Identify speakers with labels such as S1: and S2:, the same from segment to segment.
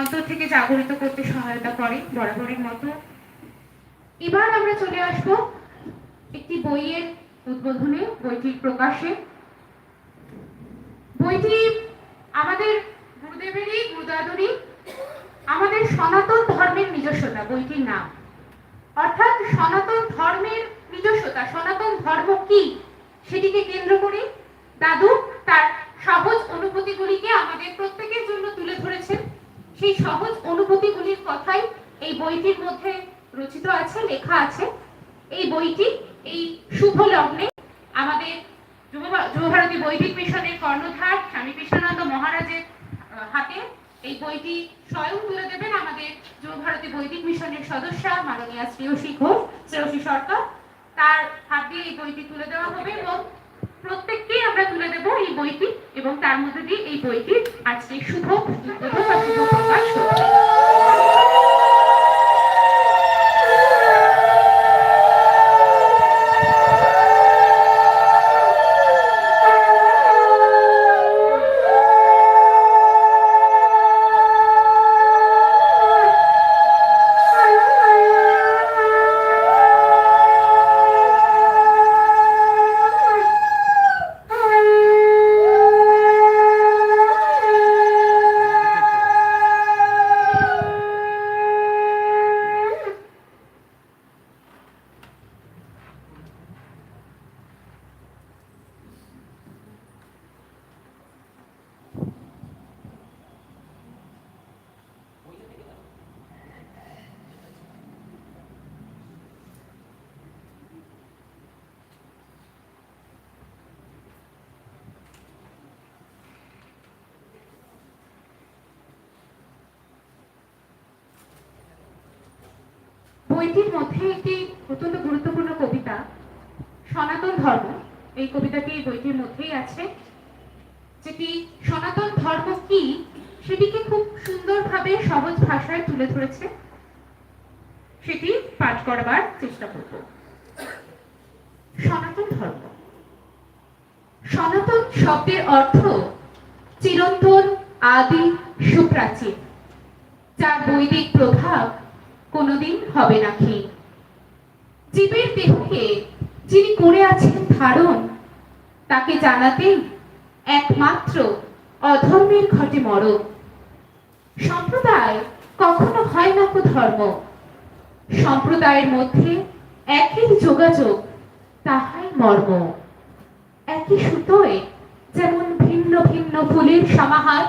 S1: অন্তর থেকে জাগরিত করতে সহায়তা করে বরাবরের মতো। এবার আমরা চলে আসব একটি বইয়ের উদ্বোধনে, বইটির প্রকাশে। বইটি আমাদের গুরুদেবেরই, গুরুদাদুরই, আমাদের সনাতন ধর্মের নিজস্বতা, বইটির নাম। অর্থাৎ সনাতন ধর্মের নিজস্বতা, সনাতন ধর্ম কি সেটিকে কেন্দ্র করে দাদু তার সহজ অনুভূতিগুলিকে আমাদের প্রত্যেকের জন্য তুলে ধরেছেন। সেই সহজ অনুভূতিগুলির কথাই এই বইটির মধ্যে রচিত আছে, লেখা আছে। এই বইটি, এই শুভ লগ্নে আমাদের যুব- যুবভারতী বৈদিক মিশনের কর্ণধার স্বামী কৃষ্ণানন্দ মহারাজের হাতে এই বইটি স্বয়ং তুলে দেবেন আমাদের যুবভারতী বৈদিক মিশনের সদস্যা মাননীয় শ্রেয়সী ঘোষ, শ্রেয়সী সরকার। তার হাত দিয়ে এই বইটি তুলে দেওয়া হবে এবং প্রত্যেককেই আমরা তুলে দেব এই বইটি এবং তার মধ্যে দিয়ে এই বইটি আজকে শুভ উদ্বোধন বা শুভ প্রকাশ হচ্ছে বইটির মধ্যে একটি অত্যন্ত গুরুত্বপূর্ণ কবিতা, সনাতন ধর্ম। এই কবিতাটি বইটির মধ্যেই আছে। যেটি সনাতন ধর্ম কি, সেটিকে খুব সুন্দরভাবে সহজ ভাষায় তুলে ধরেছে। সেটি পাঠ করবার চেষ্টা করব। সনাতন ধর্ম। সনাতন শব্দের অর্থ চিরন্তন, আদি, সুপ্রাচীন। যার বৈদিক প্রভাব কোনোদিন হবে না ক্ষীণ জীবের দেহকে যিনি করে আছেন ধারণ, তাকে জানাতেই একমাত্র অধর্মের ঘটে মরণ। সম্প্রদায় কখনো হয় না কো ধর্ম। সম্প্রদায়ের মধ্যে একই যোগাযোগ, তাহাই মর্ম। একই সুতোয় যেমন ভিন্ন ভিন্ন ফুলের সমাহার,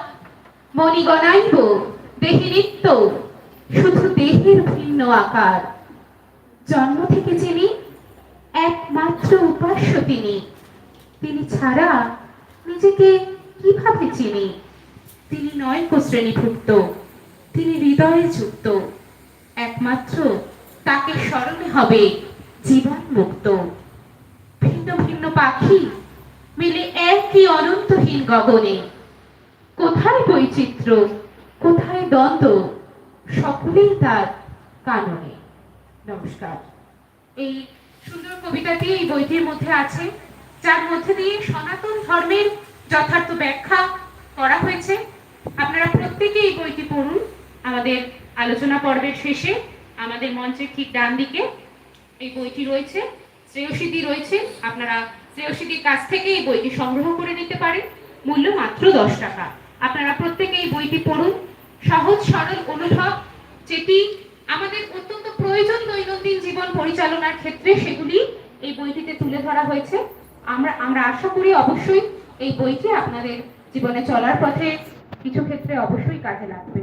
S1: মণিগণাইব দেহে নিত্য শুধু দেহের ভিন্ন আকার। জন্ম থেকে যিনি একমাত্র উপাস্য তিনি। তিনি ছাড়া নিজেকে কীভাবে চিনি? তিনি নয় শ্রেণীভুক্ত। তিনি হৃদয়ে যুক্ত। একমাত্র তাকে স্মরণে হবে জীবন মুক্ত ভিন্ন ভিন্ন পাখি মিলে একই অনন্তহীন গগনে। কোথায় বৈচিত্র্য? কোথায় দ্বন্দ্ব? সকলেই তার কাননে। নমস্কার। এই সুন্দর কবিতাটি এই বইটির মধ্যে আছে, যার মধ্যে দিয়ে সনাতন ধর্মের যথার্থ ব্যাখ্যা করা হয়েছে। আপনারা প্রত্যেকে এই বইটি পড়ুন আমাদের আলোচনা পর্বের শেষে। আমাদের মঞ্চের ঠিক ডান দিকে এই বইটি রয়েছে শ্রেয়সীদি রয়েছে। আপনারা শ্রেয়সীদির কাছ থেকে এই বইটি সংগ্রহ করে নিতে পারেন। মূল্য মাত্র দশ টাকা। আপনারা প্রত্যেকে এই বইটি পড়ুন। সহজ, সরল, অনুভব যেটি আমাদের অত্যন্ত প্রয়োজন দৈনন্দিন জীবন পরিচালনার ক্ষেত্রে সেগুলি এই বইটিতে তুলে ধরা হয়েছে। আমরা আমরা আশা করি অবশ্যই এই বইটি আপনাদের জীবনে চলার পথে কিছু ক্ষেত্রে অবশ্যই কাজে লাগবে।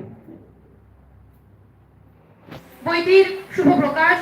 S1: বইটির শুভ প্রকাশ